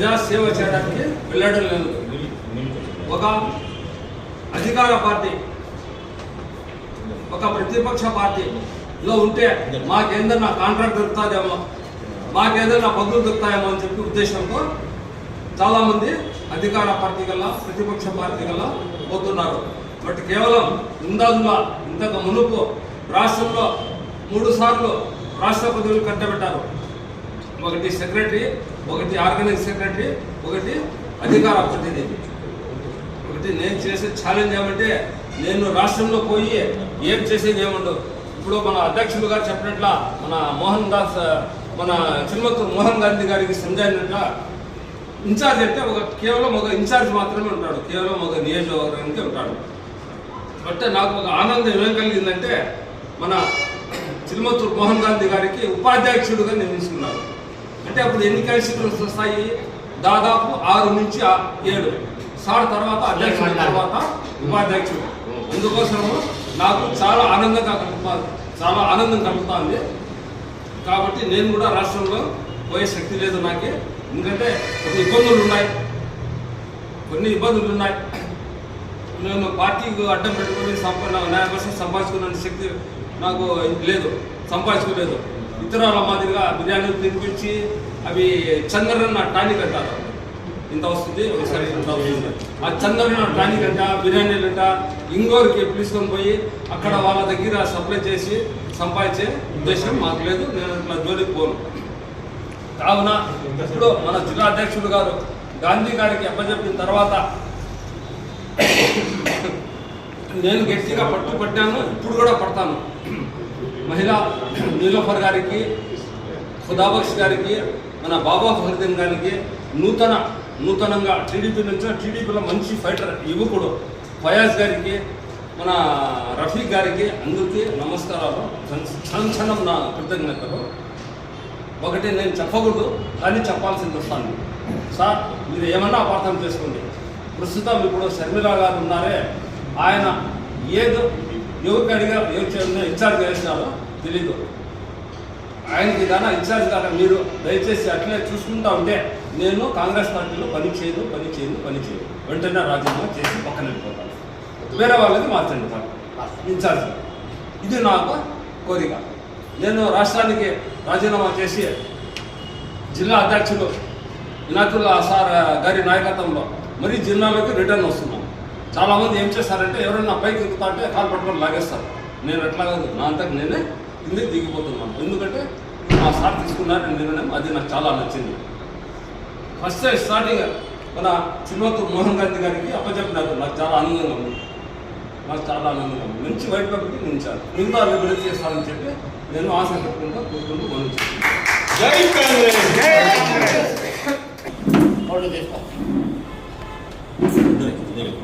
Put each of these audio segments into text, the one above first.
ప్రజాసేవ చేయడానికి వెళ్ళడం లేదు. ఒక అధికార పార్టీ ఒక ప్రతిపక్ష పార్టీలో ఉంటే మాకేందన్నా కాంట్రాక్ట్ దొరుకుతుందేమో మాకేదన్నా పదులు దొరుకుతాయేమో అని చెప్పి ఉద్దేశంతో చాలామంది అధికార పార్టీ కల్లా ప్రతిపక్ష పార్టీ కల్లా పోతున్నారు. బట్ కేవలం ఇందాదులా ఇంతకు మునుపు రాష్ట్రంలో మూడు సార్లు రాష్ట్ర పదవులు కట్టబెట్టారు. ఒకటి సెక్రటరీ ఒకటి ఆర్గనైజ్ సెక్రటరీ ఒకటి అధికార ప్రతినిధి. ఒకటి నేను చేసే ఛాలెంజ్ ఏమంటే నేను రాష్ట్రంలో పోయి ఏం చేసేది ఏముండదు. ఇప్పుడు మన అధ్యక్షులు గారు చెప్పినట్ల మన మోహన్ దాస్ మన చిరుమత్తూరు మోహన్ గాంధీ గారికి సంజాయినట్ల ఇన్ఛార్జ్ అంటే ఒక కేవలం ఒక ఇన్ఛార్జ్ మాత్రమే ఉంటాడు. కేవలం ఒక నియోజకవర్గానికి ఉంటాడు. బట్ నాకు ఒక ఆనందం ఏం కలిగిందంటే మన చిరుమత్తూరు మోహన్ గాంధీ గారికి ఉపాధ్యక్షుడుగా నియమించుకున్నారు. అంటే అప్పుడు ఎన్ని కాన్స్టిట్యూన్స్ వస్తాయి? దాదాపు ఆరు నుంచి ఏడు. సార్ తర్వాత అధ్యక్షుడు తర్వాత. ఉపాధ్యక్షుడు. అందుకోసము నాకు చాలా ఆనందంగా చాలా ఆనందం కలుగుతుంది. కాబట్టి నేను కూడా రాష్ట్రంలో పోయే శక్తి లేదు నాకే. ఎందుకంటే కొన్ని ఇబ్బందులు ఉన్నాయి. కొన్ని ఇబ్బందులు ఉన్నాయి. నేను పార్టీకి అడ్డం పెట్టుకొని సంపా పర్సెంట్ సంపాదించుకున్న శక్తి నాకు లేదు. సంపాదించుకోలేదు. ఇతరాల మాదిరిగా బిర్యానీ తినిపించి అవి చంద్రన్న టానిక్ అంటారు ఇంత వస్తుంది? ఒకసారి ఇంత వస్తుంది. ఆ చంద్రన్న టానిక్ అంట బిర్యానీలు అంట ఇంగోరికి పిలుచుకొని పోయి అక్కడ వాళ్ళ దగ్గర సప్లై చేసి సంపాదించే ఉద్దేశం మాకు లేదు. నేను ఇట్లా జోలికి పోను. కావున ఇప్పుడు మన జిల్లా అధ్యక్షుడు గారు గాంధీ గారికి అప్పచెప్పిన తర్వాత నేను గట్టిగా పట్టుపట్టాను ఇప్పుడు కూడా పడతాను. మహిళా నీలోఫర్ గారికి ఖుదాబక్ష్ గారికి మన బాబా ఫహరుద్దీన్ గారికి నూతన నూతనంగా టీడీపీ నుంచి టీడీపీలో మంచి ఫైటర్ యువకుడు ఫయాజ్ గారికి మన రఫీక్ గారికి అందరికీ నమస్కారాలు. క్షణం నా కృతజ్ఞతలు. ఒకటి నేను చెప్పకూడదు కానీ చెప్పాల్సింది వస్తాను. సార్ మీరు ఏమన్నా అపార్థం చేసుకోండి. ప్రస్తుతం ఇప్పుడు శర్మిలా గారు ఉన్నారే ఆయన ఏదో ఎవరికి అడిగా ఎవరు ఇన్ఛార్జ్ చేసినారో తెలీదు. ఆయనకి దానా ఇన్ఛార్జ్ కాక మీరు దయచేసి అట్లే చూసుకుంటా ఉంటే నేను కాంగ్రెస్ పార్టీలో పని చేయను పని చేయను పని చేయను. వెంటనే రాజీనామా చేసి పక్కన వెళ్ళిపోతాను వేరే వాళ్ళకి మార్చండి సార్. ఇన్ఛార్జ్. ఇది నాకు కోరిక. నేను రాష్ట్రానికి రాజీనామా చేసి జిల్లా అధ్యక్షుడు ఇనాతుల్లా సార్ గారి నాయకత్వంలో మరి జిల్లాలోకి రిటర్న్ వస్తున్నాను. చాలామంది ఏం చేస్తారంటే ఎవరైనా పైకి ఎక్కుతా అంటే కాలు పట్టుకొని లాగేస్తారు. నేను ఎట్లా కాదు నా అంతకు నేనే కిందకి దిగిపోతున్నాను. ఎందుకంటే మా సార్ తీసుకున్నారు నిర్ణయం అది నాకు చాలా నచ్చింది. ఫస్ట్ స్టార్టింగ్ మన చిరుమత్తూరు మోహన్ గాంధీ గారికి అప్పచెప్పినారు. నాకు చాలా ఆనందంగా ఉంది. నాకు చాలా ఆనందంగా ఉంది. మంచి వైట్ పేపర్కి నిలిచాను మిగతా అభివృద్ధి చేస్తానని చెప్పి నేను ఆశ పెట్టుకుంటూ కోరుకుంటూ మనం జై Congress.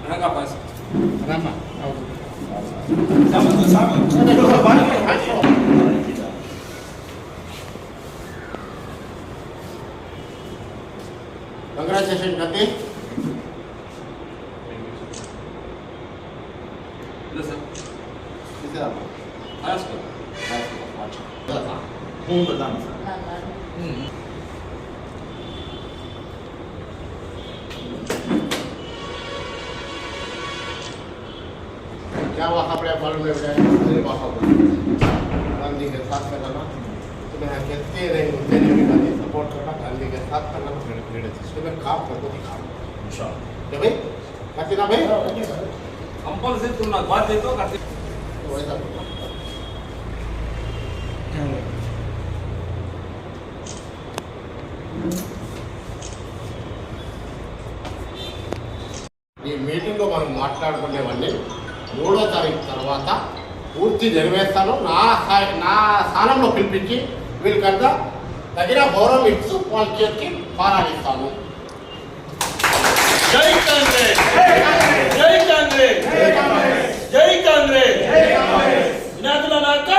Anak apa sih? Rama. Sama tu sama. Ada dua banyak. Bagaimana sesi nanti? Hmm. क्या वहाँ पे मालूम है अरे वहाँ पर गांधी के साथ में करना तुम्हें कहते रहे उनके लिए भी गांधी सपोर्ट करना गांधी के साथ करना फिर फिर इसमें काम करके दिखाना क्या भाई करते ना भाई कंपल्सरी तुम ना बात दे तो करते वैसा करो। ఈ మీటింగ్లో మనం మాట్లాడుకునేవన్నీ మూడో తారీఖు తర్వాత పూర్తి నెరవేర్స్తాను నా స్థాయి నా స్థానంలో పిలిపించి వీళ్ళకంతా తగిన గౌరవం ఇస్తూ వాళ్ళ చేతికి పారాయిస్తాను జై కాంగ్రెస్! జై కాంగ్రెస్! జై కాంగ్రెస్! ఇనాతుల నాయకత్వం